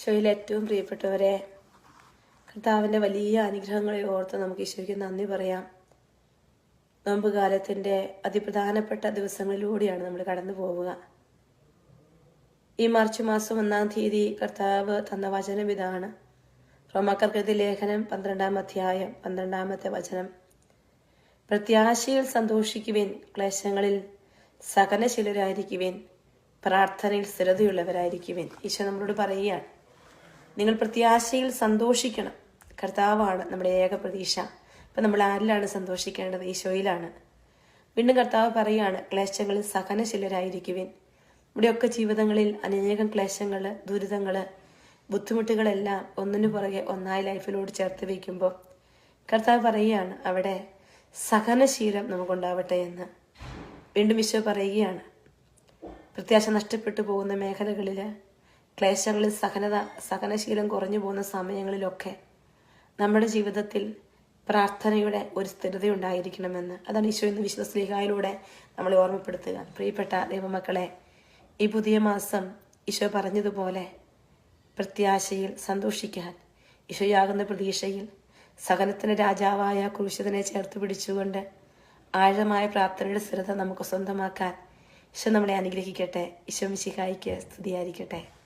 ഈശോയിൽ ഏറ്റവും പ്രിയപ്പെട്ടവരെ കർത്താവിന്റെ വലിയ അനുഗ്രഹങ്ങളെ ഓർത്ത് നമുക്ക് ഈശോയ്ക്ക് നന്ദി പറയാം. നോമ്പ് കാലത്തിന്റെ അതിപ്രധാനപ്പെട്ട ദിവസങ്ങളിലൂടെയാണ് നമ്മൾ കടന്നു പോവുക. ഈ മാർച്ച് മാസം ഒന്നാം തീയതി കർത്താവ് തന്ന വചനം ഇതാണ്. റോമാക്കർക്കൃതി ലേഖനം പന്ത്രണ്ടാം അധ്യായം പന്ത്രണ്ടാമത്തെ വചനം. പ്രത്യാശയിൽ സന്തോഷിക്കുവിൻ ക്ലേശങ്ങളിൽ സഹനശീലരായിരിക്കുവിൻ പ്രാർത്ഥനയിൽ സ്ഥിരതയുള്ളവരായിരിക്കുവിൻ. ഈശോ നമ്മളോട് പറയുകയാണ്. നിങ്ങൾ പ്രത്യാശയിൽ സന്തോഷിക്കണം. കർത്താവാണ് നമ്മുടെ ഏക പ്രതീക്ഷ. അപ്പം നമ്മൾ ആരിലാണ് സന്തോഷിക്കേണ്ടത്? ഈശോയിലാണ്. വീണ്ടും കർത്താവ് പറയുകയാണ് ക്ലേശങ്ങളിൽ സഹനശീലരായിരിക്കുവിൻ. നമ്മുടെയൊക്കെ ജീവിതങ്ങളിൽ അനേകം ക്ലേശങ്ങൾ ദുരിതങ്ങൾ ബുദ്ധിമുട്ടുകളെല്ലാം ഒന്നിനു പുറകെ ഒന്നായി ലൈഫിലോട് ചേർത്ത് വയ്ക്കുമ്പോൾ കർത്താവ് പറയുകയാണ് അവിടെ സഹനശീലം നമുക്കുണ്ടാവട്ടെ എന്ന്. വീണ്ടും ഈശോ പറയുകയാണ് പ്രത്യാശ നഷ്ടപ്പെട്ടു പോകുന്ന മേഖലകളിൽ ക്ലേശങ്ങളിൽ സഹനത സഹനശീലം കുറഞ്ഞു പോകുന്ന സമയങ്ങളിലൊക്കെ നമ്മുടെ ജീവിതത്തിൽ പ്രാർത്ഥനയുടെ ഒരു സ്ഥിരത ഉണ്ടായിരിക്കണമെന്ന് അതാണ് ഈശോ ഇന്ന് വിശുദ്ധ നമ്മളെ ഓർമ്മപ്പെടുത്തുക. പ്രിയപ്പെട്ട ദൈവമക്കളെ ഈ പുതിയ മാസം ഈശോ പറഞ്ഞതുപോലെ പ്രത്യാശയിൽ സന്തോഷിക്കാൻ ഈശോയാകുന്ന പ്രതീക്ഷയിൽ സഹനത്തിന് രാജാവായ ക്രൂശിതനെ ചേർത്ത് പിടിച്ചുകൊണ്ട് ആഴമായ പ്രാർത്ഥനയുടെ സ്ഥിരത നമുക്ക് സ്വന്തമാക്കാൻ ഈശോ നമ്മളെ അനുഗ്രഹിക്കട്ടെ. ഈശോ മിശിഹായിക്ക് സ്തുതിയായിരിക്കട്ടെ.